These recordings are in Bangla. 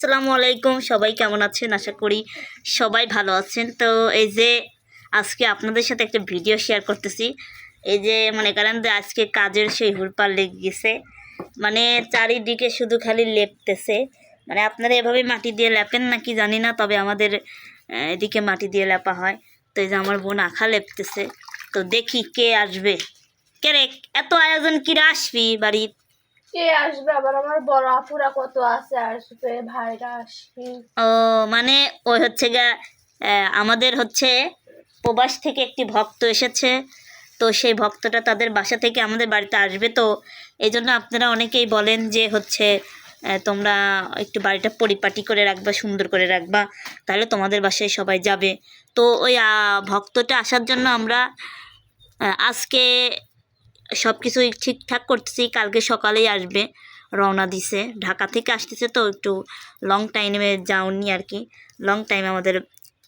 আসসালামু আলাইকুম, সবাই কেমন আছেন? আশা করি সবাই ভালো আছেন। তো এই যে আজকে আপনাদের সাথে একটা ভিডিও শেয়ার করতেছি। এই যে মনে করেন যে আজকে কাজের সেই হুড়পার লেগে গেছে। মানে চারিদিকে শুধু খালি লেপতেছে। মানে আপনারা এভাবে মাটি দিয়ে লেপেন নাকি জানি না, তবে আমাদের এদিকে মাটি দিয়ে লেপা হয়। তো এই যে আমার বোন আখা লেপতেছে। তো দেখি কে আসবে। কে রে, এত আয়োজন, কিরা আসবি বাড়ির? কে আসবে? আবার আমার বড় আপুরা কত আছে আসবে, ভাইরা আসবে। ও মানে ওই হচ্ছে গা আমাদের হচ্ছে প্রবাস থেকে একটি ভক্ত এসেছে। তো সেই ভক্তটা তাদের বাসা থেকে আমাদের বাড়িতে আসবে। তো এই জন্য আপনারা অনেকেই বলেন যে হচ্ছে তোমরা একটু বাড়িটা পরিপাটি করে রাখবা, সুন্দর করে রাখবা, তাহলে তোমাদের বাসায় সবাই যাবে। তো ওই ভক্তটা আসার জন্য আমরা আজকে সব কিছুই ঠিকঠাক করতেছি, কালকে সকালেই আসবে, রওনা দিছে। ঢাকা থেকে আসতেছে তো, একটু লং টাইমে যাওনি আর কি। লং টাইম আমাদের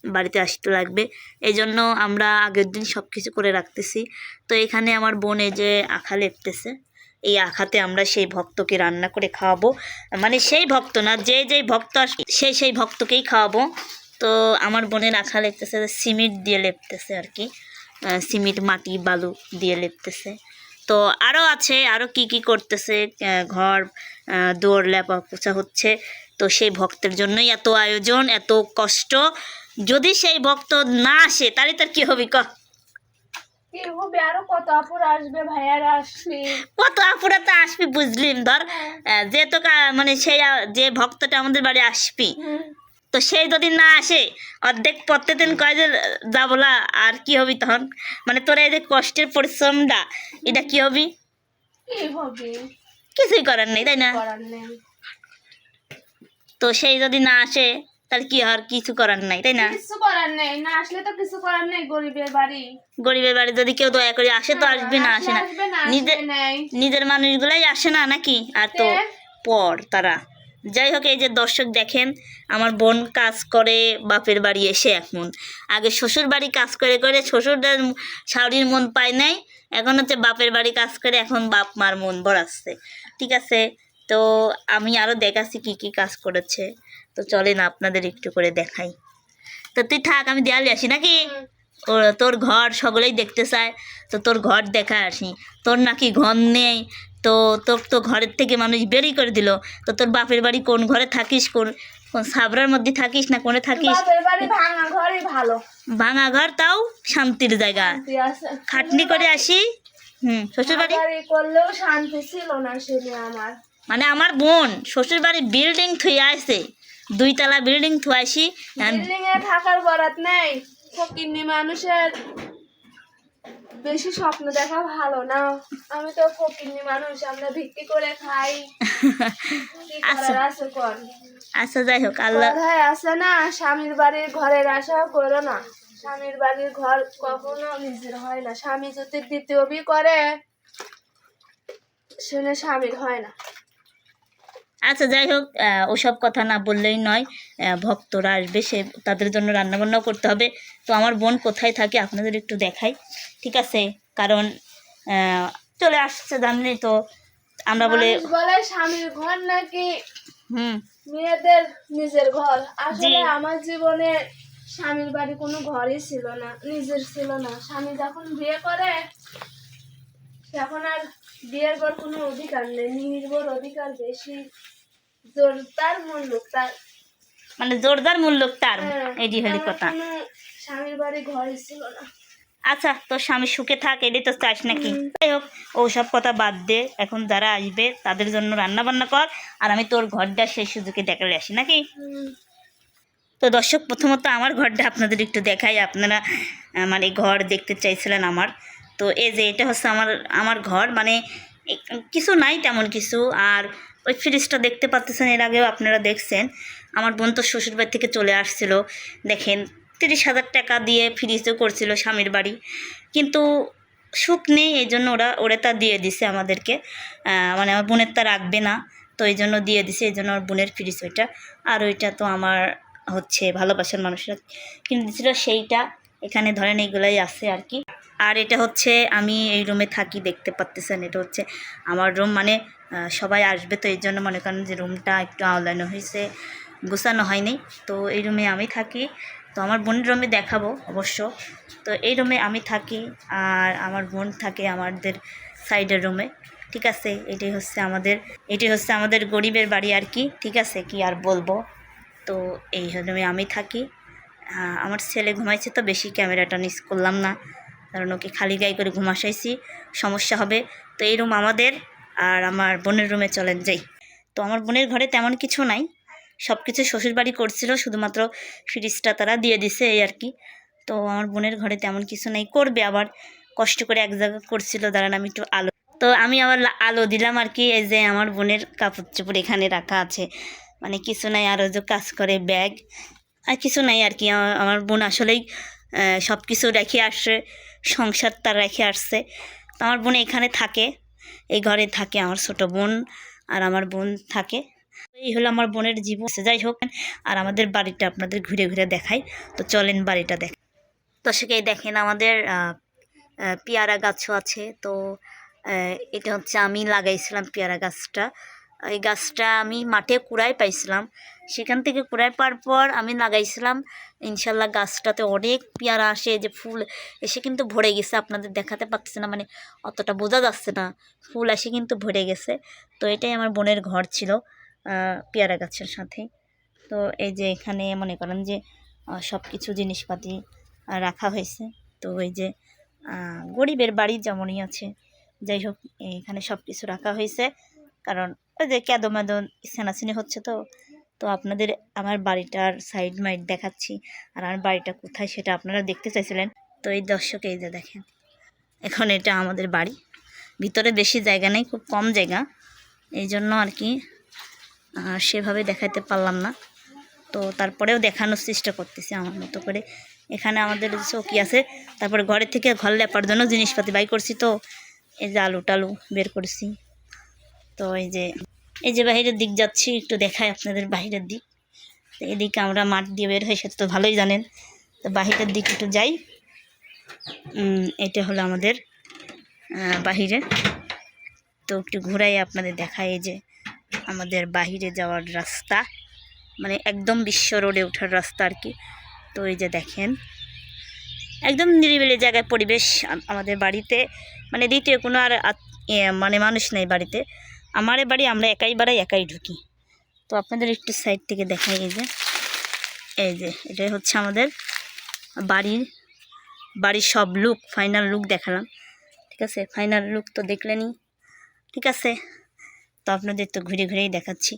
বাড়িতে আসতে লাগবে। এই জন্য আমরা আগের দিন সব কিছু করে রাখতেছি। তো এখানে আমার বোন যে আখা লেপতেছে, এই আখাতে আমরা সেই ভক্তকে রান্না করে খাওয়াবো। মানে সেই ভক্ত না, যে যেই ভক্ত আসবে সেই সেই ভক্তকেই খাওয়াবো। তো আমার বোনের আখা লেপতেছে, সিমেন্ট দিয়ে লেপতেছে আর কি। সিমেন্ট, মাটি, বালু দিয়ে লেপতেছে। তো আরও আছে আরও কি কি করতেছে ঘর দৌড় লেপা পোছা হচ্ছে। তো সেই ভক্তের জন্যই এত আয়োজন এত কষ্ট। যদি সেই ভক্ত না আসে তাহলে তার কি হবে ক? কি হবে? আরও কত আপুরা আসবে ভাইয়ারা আসবে। কত আপুরা তো আসবি বুঝলিম ধর। আহ, যে তো মানে সেই যে ভক্তটা আমাদের বাড়ি আসবি তো সেই যদি না আসে অর্ধেক প্রত্যেকদিন কয় যে যাবলা আর কি হবি তখন? মানে তোরা এই যে কষ্টের পরিশ্রমটা এটা কি হবি? কিছুই করার নেই তাই না? তো সেই যদি না আসে তাহলে কি আর কিছু করার নাই তাই না? কিছু করার নেই না আসলে তো কিছু করার নেই গরিবের বাড়ি। গরিবের বাড়ি যদি কেউ দয়া করে আসে তো আসবে না আসে না। নিজের নিজের মানুষগুলাই আসে না নাকি? আর তো তে? পর তারা। যাই হোক এই যে দর্শক দেখেন, আমার বোন কাজ করে, বাপের বাড়ি এসে এখন আগে শ্বশুর বাড়ি কাজ করে করে শ্বশুরদের শাড়ির মন পায় নাই, এখন হচ্ছে বাপের বাড়ি কাজ করে এখন বাপ মার মন ভরাচ্ছে ঠিক আছে? তো আমি আরও দেখাচ্ছি কি কি কাজ করেছে। তো চলেন আপনাদের একটু করে দেখাই। তো তুই থাক, আমি দেয়ালে আসি নাকি? ও তোর ঘর, সকলেই দেখতে চায়। তো তোর ঘর দেখা আসি। তোর নাকি ঘর নেই তো তোর তো ঘরের থেকে মানুষ বেরিয়ে করে দিল। তো তোর বাপের বাড়ি কোন ঘরে থাকিস? কোন কোন সাবরার মধ্যে থাকিস না কোনে থাকিস? ভাঙা ভালো। ভাঙা ঘর তাও শান্তির জায়গা। খাটনি করে আসি। হুম শ্বশুর বাড়ি করলেও শান্তি ছিল না আমার। মানে আমার বোন শ্বশুর বাড়ি বিল্ডিং থুয়ে আসে দুইতলা বিল্ডিং বিল্ডিং এ থাকার বরাত নেই। ফকিন্নি মানুষের বেশি স্বপ্ন দেখা ভালো না। আমি তো ফকিরনি মানুষ আমরা ভিত্তি করে খাই। কর আচ্ছা। যাই হোক আল্লাহ আছে না স্বামীর বাড়ির ঘরের আশা করো না। স্বামীর বাড়ির ঘর কখনো নিজের হয় না। স্বামী যদি দ্বিতীয় বি করে শুনে স্বামীর হয় না। আচ্ছা যাই হোক ওসব কথা না বললেই নয় ভক্তরা আসবে সে তাদের জন্য রান্নাবান্নাও করতে হবে। তো আমার বোন কোথায় থাকে আপনাদের একটু দেখাই ঠিক আছে? কারণ চলে আসছে জানলি তো আমরা বলে বলে স্বামীর ঘর নাকি হুম। মেয়েদের নিজের ঘর। আসলে আমার জীবনে স্বামীর বাড়ি কোনো ঘরই ছিল না নিজের ছিল না। স্বামী যখন বিয়ে করে তখন আর বিয়ের পর কোনো অধিকার নেই নির্ভর অধিকার বেশি। জোর তার মূল্য তার। মানে জোরদার মূল্য তার হ্যাঁ, এটি হলি কথা। স্বামীর বাড়ি ছিল না। আচ্ছা তোর স্বামী সুখে থাক এটাই তো চাস নাকি? যাই হোক ওসব কথা বাদ দে এখন যারা আসবে তাদের জন্য রান্না বান্না কর আর আমি তোর ঘরটা সেই সুযোগে দেখালে আসি নাকি? তো দর্শক প্রথমত আমার ঘরটা আপনাদের একটু দেখাই আপনারা মানে ঘর দেখতে চাইছিলেন আমার। তো এই যে এটা হচ্ছে আমার আমার ঘর মানে কিছু নাই তেমন কিছু আর ওই ফ্রিজটা দেখতে পাচ্ছেন এর আগেও আপনারা দেখছেন। আমার বোন তো শ্বশুরবাড়ি থেকে চলে আসছিল, দেখেন, তিরিশ হাজার টাকা দিয়ে ফ্রিজও করছিল স্বামীর বাড়ি। কিন্তু সুখ নেই, এই জন্য ওরা ওরা তা দিয়ে দিছে আমাদেরকে। মানে আমার বোনের তা রাখবে না, তো এই জন্য দিয়ে দিছে, এই জন্য আমার বোনের ফ্রিজ ওইটা। আর ওইটা তো আমার হচ্ছে ভালোবাসার মানুষরা কিনে দিয়েছিল সেইটা এখানে ধরেন এইগুলাই আছে আর কি। আর এটা হচ্ছে আমি এই রুমে থাকি, দেখতে পাচ্তেছেন এটা হচ্ছে আমার রুম মানে সবাই আসবে তো এই জন্য মনে করেন যে রুমটা একটু আওলানো হয়েছে, গোছানো হয়নি, তো এই রুমে আমি থাকি। তো আমার বোনের রুমে দেখাবো অবশ্য। তো এই রুমে আমি থাকি আর আমার বোন থাকে আমাদের সাইডের রুমে ঠিক আছে? এটাই হচ্ছে আমাদের, এটাই হচ্ছে আমাদের গরিবের বাড়ি আর কি, ঠিক আছে? কি আর বলব? তো এই রুমে আমি থাকি। আমার ছেলে ঘুমাইছে তো, বেশি ক্যামেরাটা মিস করলাম না। কারণ ওকে খালি গায়ে করে ঘুমাসাইছি সমস্যা হবে। তো এই রুম আমাদের আর আমার বোনের রুমে চলেন যাই। তো আমার বোনের ঘরে তেমন কিছু নাই সব কিছু শ্বশুরবাড়ি করছিল, শুধুমাত্র ফ্রিজটা তারা দিয়ে দিছে এই আর কি। তো আমার বোনের ঘরে তেমন কিছু নাই, করবে আবার, কষ্ট করে এক জায়গা করছিল, দাঁড়ান আমি একটু আলো। তো আমি আবার আলো দিলাম আর কি, এই যে আমার বোনের কাপড় চোপড় এখানে রাখা আছে। মানে কিছু নাই আরও যে কাজ করে ব্যাগ, আর কিছু নাই আর কি। আমার- বোন আসলেই সব কিছু রেখে আসছে সংসার তার রেখে আসছে। তো আমার বোন এখানে থাকে, এই ঘরে থাকে আমার ছোট বোন আর আমার বোন থাকে। এই হলো আমার বোনের জীবন। যাই হোক, আর আমাদের বাড়িটা আপনাদের ঘুরে ঘুরে দেখাই। তো চলেন বাড়িটা দেখ তো সেটাই দেখেন আমাদের পেয়ারা গাছও আছে। তো এটা হচ্ছে আমি লাগাইছিলাম পেয়ারা গাছটা। এই গাছটা আমি মাঠে কুড়াই পাইছিলাম। সেখান থেকে কুড়াই পাওয়ার পর আমি লাগাইছিলাম। ইনশাল্লাহ গাছটাতে অনেক পেয়ারা আসে, যে ফুল এসে কিন্তু ভরে গেছে। আপনাদের দেখাতে পারতেছে না মানে অতটা বোঝা যাচ্ছে না। ফুল এসে কিন্তু ভরে গেছে। তো এটাই আমার বোনের ঘর ছিল পেয়ারা গাছের সাথে। তো এই যে এখানে মনে করেন যে সব কিছু জিনিসপাতি রাখা হয়েছে। তো এই যে গরিবের বাড়ি যেমনই আছে। যাই হোক, এখানে সব কিছু রাখা হয়েছে। কারণ ওই যে ক্যাদো ম্যাদো সেনাসিনি হচ্ছে তো তো আপনাদের আমার বাড়িটার সাইড মাইড দেখাচ্ছি। আর আমার বাড়িটা কোথায় সেটা আপনারা দেখতে চাইছিলেন। তো এই দর্শক, এই যে দেখেন, এখন এটা আমাদের বাড়ি। ভিতরে বেশি জায়গা নেই, খুব কম জায়গা। এই জন্য আর কি সেভাবে দেখাতে পারলাম না। তো তারপরেও দেখানোর চেষ্টা করতেছি আমার মতো করে। এখানে আমাদের চৌকি আছে, তারপরে ঘরের থেকে ঘর লেপার জন্য জিনিসপাতি বাই করছি তো। এই যে আলু টালু বের করছি। তো এই যে এই যে বাইরের দিক যাচ্ছি, একটু দেখাই আপনাদের বাইরের দিক। তো এদিকে আমরা মাঠ দিয়ে বের হই, সেটা তো ভালোই জানেন। তো বাহিরের দিক একটু যাই। এটা হলো আমাদের বাহিরে তো একটু ঘুরাই আপনাদের এই যে আমাদের বাহিরে যাওয়ার রাস্তা। মানে একদম বিশ্ব রোডে ওঠার রাস্তা আর কি। তো এই যে দেখেন, একদম নিরিবিলি জায়গায় পরিবেশ আমাদের বাড়িতে। মানে দ্বিতীয় কোনো আর মানে মানুষ নেই বাড়িতে। আমার বাড়ি, আমরা একাই বাড়াই, একাই ঢুকি। তো আপনাদের একটু সাইড থেকে দেখাই, এই যে। এই যে, এটাই হচ্ছে আমাদের বাড়ির বাড়ির সব লুক ফাইনাল লুক দেখালাম। ঠিক আছে? ফাইনাল লুক তো দেখলেনই। ঠিক আছে? তো আপনাদের তো ঘুরে ঘুরেই দেখাচ্ছি।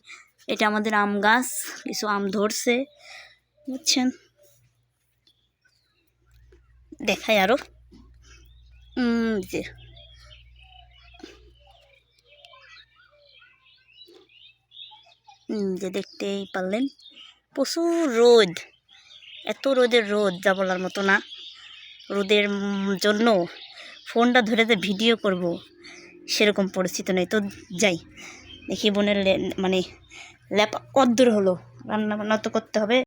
এটা আমাদের আম গাছ, কিছু আম ধরছে, বুঝছেন? দেখাই আরও যে। যে দেখতেই পারলেন, প্রচুর রোদ। এত রোদের রোদ, যা বলার মতো না। রোদের জন্য ফোনটা ধরে যে ভিডিও করব, সেরকম পরিস্থিতি নেই। তো যাই, দেখি বোনের মানে ল্যাপ কদ্দূর হলো। রান্না বান্না তো করতে হবে।